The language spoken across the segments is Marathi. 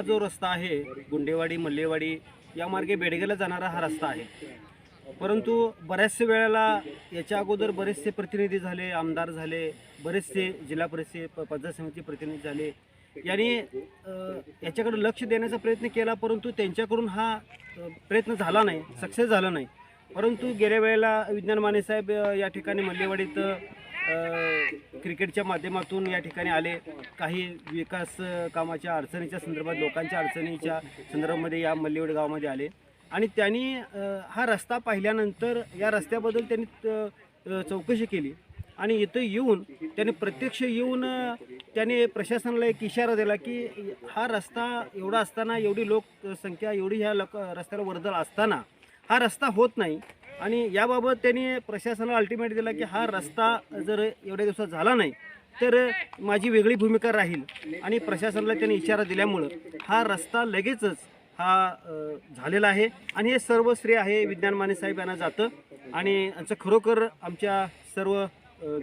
हा जो रस्ता आहे गुंडेवाडी मल्लेवाडी या मार्गे बेडगेला जाणारा हा रस्ता आहे. परंतु बऱ्याचशा वेळेला याच्या अगोदर बरेचसे प्रतिनिधी झाले आमदार झाले बरेचसे जिल्हा परिषद प- पंचायत समिती प्रतिनिधी झाले. यांनी याच्याकडे लक्ष देण्याचा प्रयत्न केला परंतु त्यांच्याकडून हा प्रयत्न झाला नाही सक्सेस झाला नाही. परंतु गेल्या वेळेला विज्ञान माने साहेब या ठिकाणी मल्लेवाडीत क्रिकेटच्या माध्यमातून या ठिकाणी आले. काही विकास कामाच्या अडचणीच्या संदर्भात लोकांच्या अडचणीच्या संदर्भामध्ये या मल्लेवड गावामध्ये आले. आणि त्यांनी हा रस्ता पाहिल्यानंतर या रस्त्याबद्दल त्यांनी चौकशी केली. आणि इथं येऊन त्याने प्रत्यक्ष येऊन त्याने प्रशासनाला एक इशारा दिला की हा रस्ता एवढा असताना एवढी लोकसंख्या एवढी ह्या लोक रस्त्याला वर्दळ असताना हा रस्ता होत नाही. आणि याबाबत त्यांनी प्रशासनाला अल्टिमेट दिला की हा रस्ता जर एवढ्या दिवसात झाला नाही तर माझी वेगळी भूमिका राहील. आणि प्रशासनाला त्यांनी इशारा दिल्यामुळं हा रस्ता लगेचच हा झालेला आहे. आणि हे सर्व श्रेय आहे विज्ञान माने साहेब यांना जातं. आणि यांचं खरोखर आमच्या सर्व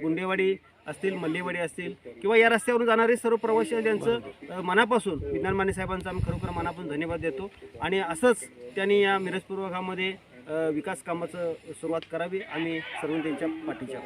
गुंडेवाडी असतील मल्लेवाडी असतील किंवा या रस्त्यावरून जाणारे सर्व प्रवासी त्यांचं मनापासून विज्ञान माने साहेबांचा आम्ही खरोखर मनापासून धन्यवाद देतो. आणि असंच त्यांनी या मिरजपूर्वकामध्ये भागामध्ये विकास कामाचं सुरुवात करावी आम्ही सर्व त्यांच्या पाठीच्या